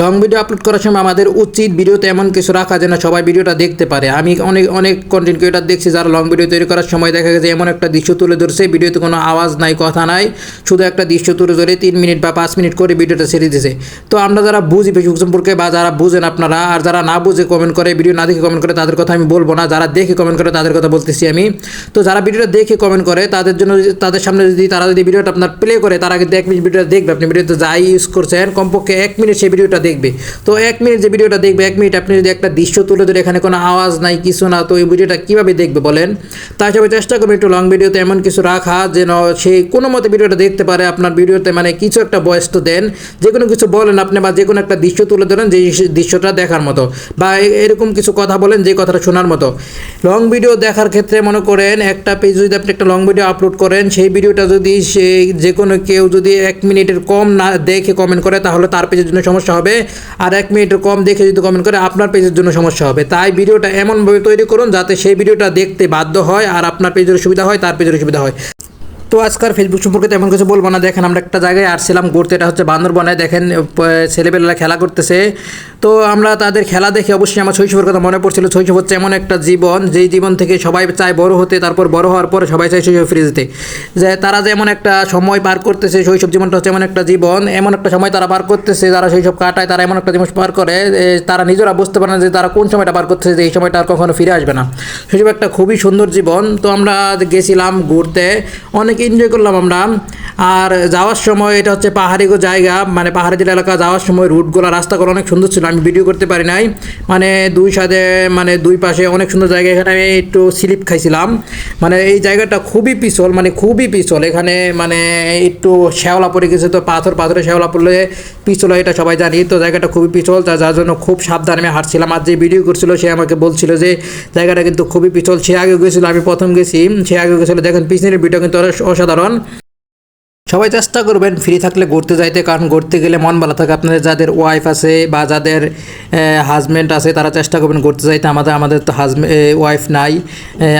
Long video upload করার সময় আমাদের উচিত ভিডিওতে এমন কিছু রাখা যেন সবাই ভিডিওটা দেখতে পারে। আমি অনেক অনেক কন্টেন্ট ক্রিয়েটার দেখছি যারা লং ভিডিও তৈরি করার সময় দেখা গেছে এমন একটা দৃশ্য তুলে ধরছে, ভিডিওতে কোনো আওয়াজ নাই, কথা নাই, শুধু একটা দৃশ্য তুলে ধরে তিন মিনিট বা পাঁচ মিনিট করে ভিডিওটা ছেড়ে দিছে। তো আমরা যারা বুঝি ফেসবুক সম্পর্কে বা যারা বুঝেন আপনারা, আর যারা না বুঝে কমেন্ট করে, ভিডিও না দেখে কমেন্ট করে, তাদের কথা আমি বলব না। যারা দেখে কমেন্ট করে, তাদের কথা বলতেছি আমি। তো যারা ভিডিওটা দেখে কমেন্ট করে, তাদের জন্য তাদের সামনে যদি তারা যদি ভিডিওটা আপনার প্লে করে, তারা কিন্তু এক মিনিট ভিডিওটা দেখবে। আপনি ভিডিওতে যাই ইউজ করছেন, কমপক্ষে এক মিনিট সেই ভিডিওটা দেখবে। তো এক মিনিট যে ভিডিওটা দেখবে, এক মিনিট আপনি যদি একটা দৃশ্য তুলে ধরে এখানে কোনো আওয়াজ নাই, কিছু না, তো এই ভিডিওটা কীভাবে দেখবে বলেন? তাই হিসাবে চেষ্টা করবেন একটু লং ভিডিওতে এমন কিছু রাখা, যেন সে কোনো মতে ভিডিওটা দেখতে পারে, আপনার ভিডিওতে মানে কিছু একটা বয়স তো দেন। যে কোনো কিছু বলেন আপনি বা যে কোনো একটা দৃশ্য তুলে ধরেন, যে দৃশ্যটা দেখার মতো বা এরকম কিছু কথা বলেন, যে কথাটা শোনার মতো। লং ভিডিও দেখার ক্ষেত্রে মনে করেন, একটা পেজ যদি আপনি একটা লং ভিডিও আপলোড করেন, সেই ভিডিওটা যদি সে যে কোনো কেউ যদি এক মিনিটের কম না দেখে কমেন্ট করে, তাহলে তার পেজের জন্য সমস্যা হবে। আর এক মিনিটের কম দেখে যদি কমেন্ট করে, আপনার পেজের জন্য সমস্যা হবে। তাই ভিডিওটা এমনভাবে তৈরি করুন যাতে সেই ভিডিওটা দেখতে বাধ্য হয় আর আপনার পেজের সুবিধা হয়, তার পেজের সুবিধা হয়। তো আজকাল ফেসবুক সম্পর্কে তেমন কিছু বলব না। দেখেন আমরা একটা জায়গায় আসছিলাম ঘুরতে, এটা হচ্ছে বান্দরবনে। দেখেন, প- ছেলেবেলা খেলা করতেছে। তো আমরা তাদের খেলা দেখে অবশ্যই আমার শৈশবের কথা মনে পড়ছিল। শৈশব হচ্ছে এমন একটা জীবন, যেই জীবন থেকে সবাই চায় বড় হতে, তারপর বড় হওয়ার পরে সবাই চায় শৈশব ফিরে যেতে। যে তারা যে এমন একটা সময় পার করতেছে, শৈশব জীবনটা হচ্ছে এমন একটা জীবন, এমন একটা সময় তারা পার করতেছে, যারা শৈশব কাটায় তারা এমন একটা জীবন পার করে তারা নিজেরা বুঝতে পারে না যে তারা কোন সময়টা পার করতেছে, যে এই সময়টা আর কখনো ফিরে আসবে না। শৈশব একটা খুবই সুন্দর জীবন। তো আমরা গেছিলাম ঘুরতে। অনেক এনজয় করলাম আমরা। আর যাওয়ার সময় এটা হচ্ছে পাহাড়ি জায়গা মানে পাহাড়ি এলাকা যাওয়ার সময় রুটগুলো রাস্তাগুলো অনেক সুন্দর ছিল, আমি ভিডিও করতে পারি নাই। মানে দুই সাথে মানে দুই পাশে অনেক সুন্দর জায়গা, এখানে আমি একটু স্লিপ খাইছিলাম। মানে এই জায়গাটা খুবই পিছল মানে খুবই পিছল। এখানে মানে একটু শ্যাওলা পড়ে গেছে তো, পাথর, পাথরে শ্যাওলা পড়লে পিছল এটা সবাই জানি। তো জায়গাটা খুবই পিছল তা যার জন্য খুব সাবধানে আমি হাঁটছিলাম। আর যে ভিডিও করছিল, সে আমাকে বলছিল যে, জায়গাটা কিন্তু খুবই পিছল, সে আগে গেছিল, আমি প্রথম গেছি, সে আগে গেছিল। দেখেন, পিছনের ভিডিও কিন্তু অসাধারণ। সবাই চেষ্টা করবেন ফ্রি থাকলে ঘুরতে যাইতে, কারণ ঘুরতে গেলে মন ভালো থাকে। আপনাদের যাদের ওয়াইফ আছে বা যাদের হাজব্যান্ড আছে, তারা চেষ্টা করবেন ঘুরতে যাইতে। আমাদের আমাদের তো হাজব্যান্ড ওয়াইফ নাই।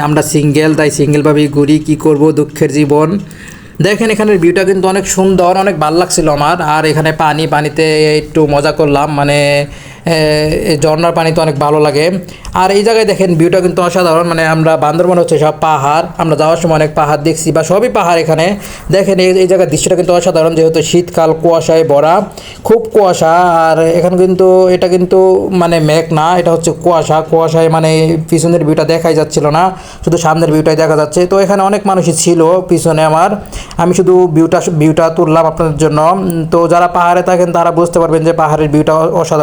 আমরা সিঙ্গেল তাই সিঙ্গেলভাবেই ঘুরি। কী করব? দুঃখের জীবন। দেখেন, এখানের ভিউটা কিন্তু অনেক সুন্দর, অনেক ভালো লাগছিল আমার। আর এখানে পানি, পানিতে একটু মজা করলাম। মানে ঝর্ণার পানি তো অনেক ভালো লাগে। আর এই জায়গায় দেখেন ভিউটা কিন্তু অসাধারণ। মানে আমরা বান্দরবন হচ্ছে সব পাহাড়, আমরা যাওয়ার সময় অনেক পাহাড় দেখছি বা সবই পাহাড় এখানে। দেখেন, এই এই জায়গার দৃশ্যটা কিন্তু অসাধারণ, যেহেতু শীতকাল, কুয়াশায় ভরা, খুব কুয়াশা। আর এখানে কিন্তু, এটা কিন্তু মানে মেঘ না, এটা হচ্ছে কুয়াশা। কুয়াশায় মানে পিছনের ভিউটা দেখাই যাচ্ছিল না, শুধু সামনের ভিউটাই দেখা যাচ্ছে। তো এখানে অনেক মানুষই ছিল পিছনে আমার। আমি শুধু ভিউটা ভিউটা তুললাম আপনাদের জন্য। তো যারা পাহাড়ে থাকেন, তারা বুঝতে পারবেন যে পাহাড়ের ভিউটা অসাধারণ।